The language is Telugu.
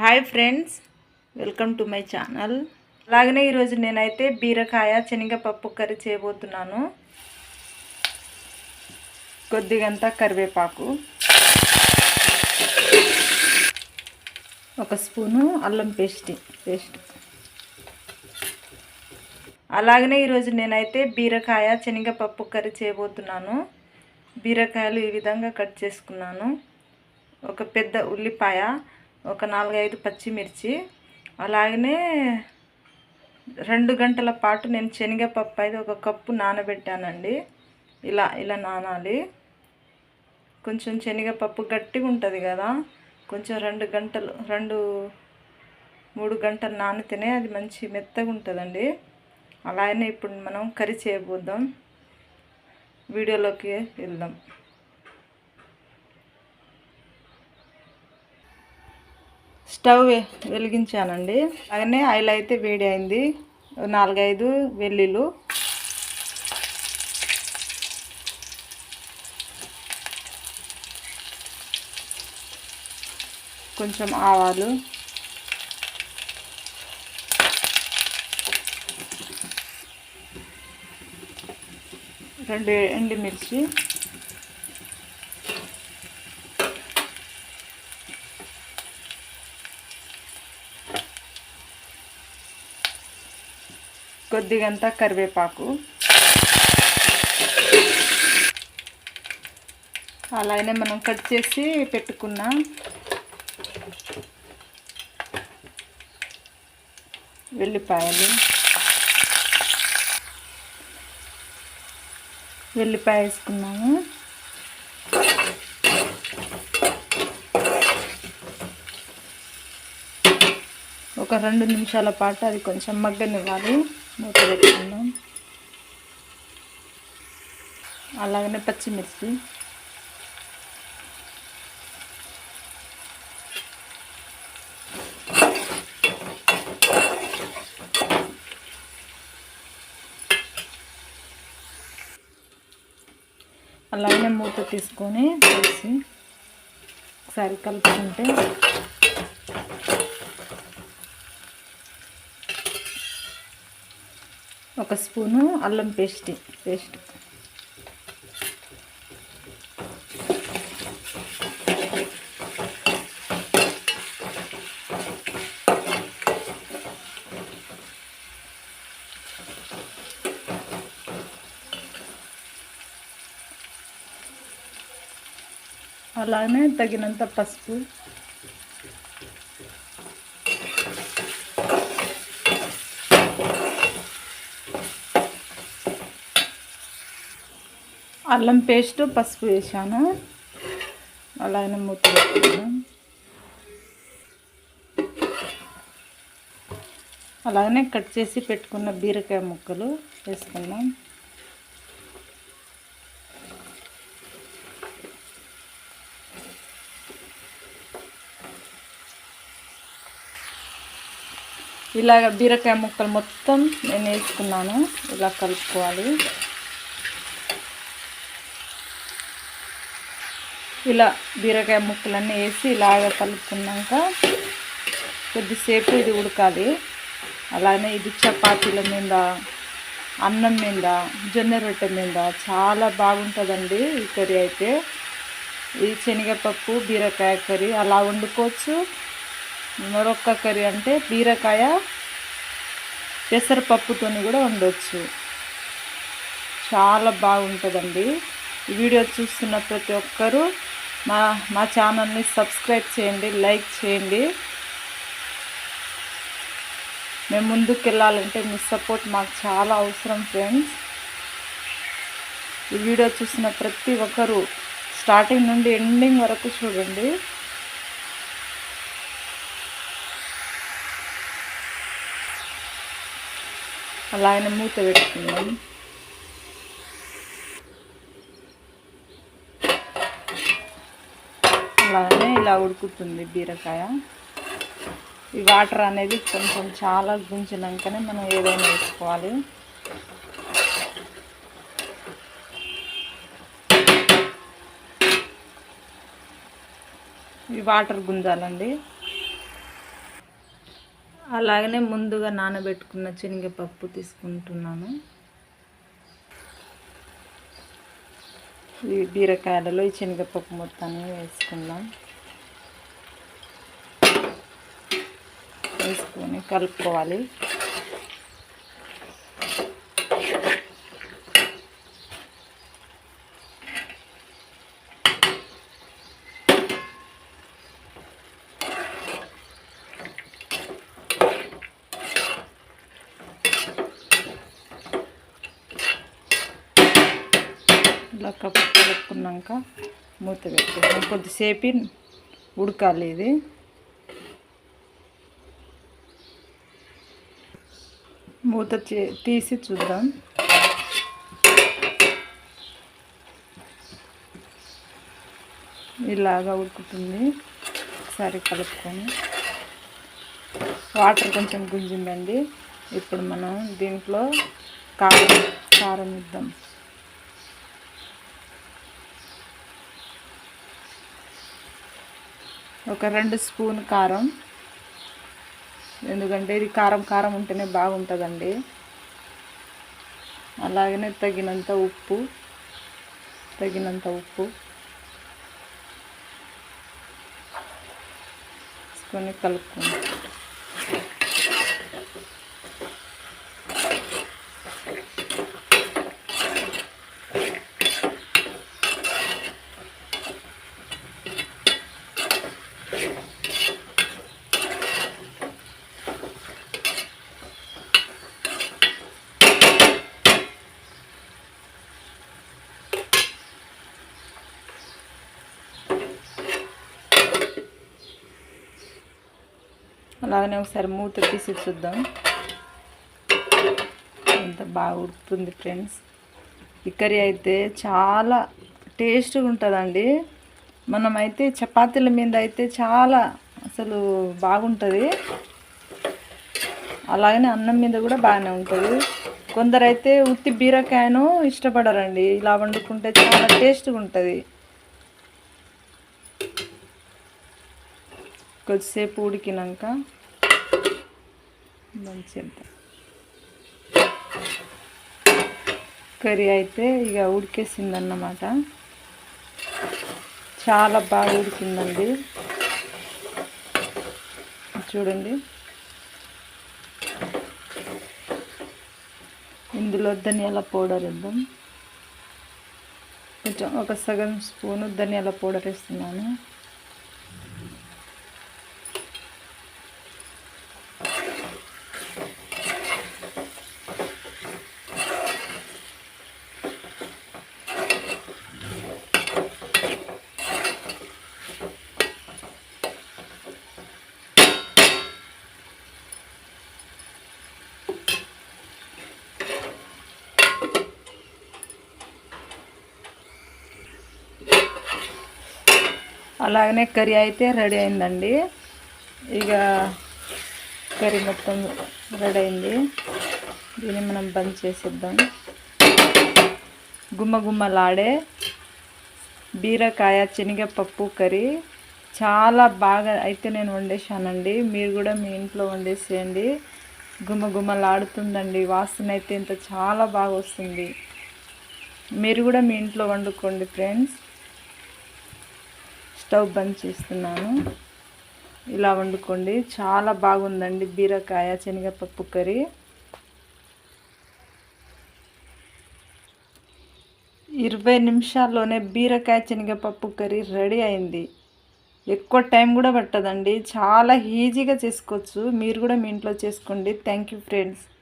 Hi friends welcome to my channel. అలాగనే ఈరోజు నేనైతే బీరకాయ శనగపప్పు కర్రీ చేయబోతున్నాను. కొద్దిగంత కరివేపాకు. ఒక స్పూను అల్లం పేస్ట్ పేస్ట్. అలాగనే ఈరోజు నేనైతే బీరకాయ శనగపప్పు కర్రీ చేయబోతున్నాను. బీరకాయలు ఈ విధంగా కట్ చేసుకున్నాను. ఒక పెద్ద ఉల్లిపాయ ఒక నాలుగైదు పచ్చిమిర్చి. అలాగనే రెండు గంటల పాటు నేను శనగపప్పు అయితే ఒక కప్పు నానబెట్టానండి. ఇలా ఇలా నానాలి. కొంచెం శనగపప్పు గట్టిగా ఉంటుంది కదా కొంచెం రెండు గంటలు రెండు మూడు గంటలు నానితేనే అది మంచి మెత్తగా ఉంటుందండి. అలాగనే ఇప్పుడు మనం కర్రీ చేయబోద్దాం వీడియోలోకి వెళ్దాం. స్టవ్ వెలిగించానండి. అలాగనే ఆయిల్ అయితే వేడి అయింది. నాలుగైదు వెల్లుల్లి. కొంచెం ఆవాలు. రెండు ఎండుమిర్చి. కొద్దిగంత కరివేపాకు. అలానే మనం కట్ చేసి పెట్టుకున్న వెల్లిపాయలు. వెల్లిపాయ వేసుకున్నాము. ఒక రెండు నిమిషాల పాటు అది కొంచెం మగ్గనివ్వాలి. మూత పెట్టుకుందాం. అలాగనే పచ్చిమిర్చి. అలాగనే మూత తీసుకొని వేసి ఒకసారి కలుపుకుంటే ఒక స్పూను అల్లం పేస్ట్ పేస్ట్. అలానే తగినంత పసుపు అల్లం పేస్ట్ పసుపు వేసాను. అలాగే మూత అలాగనే కట్ చేసి పెట్టుకున్న బీరకాయ ముక్కలు వేసుకున్నాం ఇలాగ బీరకాయ ముక్కలు మొత్తం నేను వేసుకున్నాను. ఇలా కలుపుకోవాలి. ఇలా బీరకాయ ముక్కలన్నీ వేసి ఇలాగ కలుపుకున్నాక కొద్దిసేపు ఇది ఉడకాలి. అలానే ఇది చపాతీల మీద అన్నం మీద జొన్న రొట్టె మీద చాలా బాగుంటుందండి ఈ కర్రీ అయితే. ఈ శనగపప్పు బీరకాయ కర్రీ అలా వండుకోవచ్చు. మరొక కర్రీ అంటే బీరకాయ పెసరపప్పుతోని కూడా వండవచ్చు చాలా బాగుంటుందండి. ఈ వీడియో చూస్తున్న ప్రతి ఒక్కరూ మా మా ఛానల్ని సబ్స్క్రైబ్ చేయండి లైక్ చేయండి. మేము ముందుకు వెళ్ళాలంటే మీ సపోర్ట్ మాకు చాలా అవసరం ఫ్రెండ్స్. ఈ వీడియో చూసిన ప్రతి ఒక్కరూ స్టార్టింగ్ నుండి ఎండింగ్ వరకు చూడండి. అలా ఆయన మూత పెట్టుకుందాం. అలానే ఇలా ఉడుకుతుంది బీరకాయ. ఈ వాటర్ అనేది కొంచెం చాలా గుంచినాకనే మనం ఏదైనా వేసుకోవాలి. ఈ వాటర్ గుంజాలండి. అలాగనే ముందుగా నానబెట్టుకున్న శనగపప్పు తీసుకుంటున్నాను. ఈ బీరకాయలలో ఈ శనగపప్పు మొత్తాన్ని వేసుకుందాం. వేసుకొని కలుపుకోవాలి. ఇలా కప్పు కలుపుకున్నాక మూత పెట్టుకున్నాం కొద్దిసేపు ఉడకాలి ఇది. మూత తీసి చూద్దాం. ఇలాగా ఉడుకుతుంది. ఒకసారి కలుపుకొని. వాటర్ కొంచెం గుంజిందండి. ఇప్పుడు మనం దీంట్లో కారం కారం ఇద్దాం ఒక రెండు స్పూన్ కారం. ఎందుకంటే ఇది కారం కారం ఉంటేనే బాగుంటుందండి. అలాగనే తగినంత ఉప్పు తగినంత ఉప్పు. వేసుకొని కలుపుకుంటాం అలాగనే ఒకసారి మూత తీసి చూద్దాం. ఎంత బాగా ఉడుతుంది ఫ్రెండ్స్. ఈ కర్రీ అయితే చాలా టేస్ట్గా ఉంటుందండి. మనమైతే చపాతీల మీద అయితే చాలా అసలు బాగుంటుంది. అలాగనే అన్నం మీద కూడా బాగానే ఉంటుంది. కొందరైతే ఉత్తి బీరకాయను ఇష్టపడరండి. ఇలా వండుకుంటే చాలా టేస్ట్గా ఉంటుంది. కొద్దిసేపు ఉడికినాక మంచిగా కర్రీ అయితే ఇక ఉడికేసిందన్నమాట. చాలా బాగా ఉడికిందండి. చూడండి. ఇందులో ధనియాల పౌడర్ ఇద్దాం కొంచెం ఒక సగం స్పూను ధనియాల పౌడర్ వేస్తున్నాను. అలాగనే కర్రీ అయితే రెడీ అయిందండి. ఇక కర్రీ మొత్తం రెడీ అయింది. దీన్ని మనం బంద్ చేసేద్దాం. గుమ్మ గుమ్మలాడే బీరకాయ శనగపప్పు కర్రీ చాలా బాగా అయితే నేను వండేసానండి మీరు కూడా మీ ఇంట్లో వండేసేయండి. గుమ్మ గుమ్మలాడుతుందండి వాసన అయితే ఇంత చాలా బాగా వస్తుంది. మీరు కూడా మీ ఇంట్లో వండుకోండి ఫ్రెండ్స్. స్టవ్ బంద్ చేస్తున్నాను. ఇలా వండుకోండి. చాలా బాగుందండి బీరకాయ శనగపప్పు కర్రీ. ఇరవై నిమిషాల్లోనే బీరకాయ శనగపప్పు కర్రీ రెడీ అయింది. ఎక్కువ టైం కూడా పట్టదండి. చాలా ఈజీగా చేసుకోవచ్చు. మీరు కూడా మీ ఇంట్లో చేసుకోండి. Thank you friends.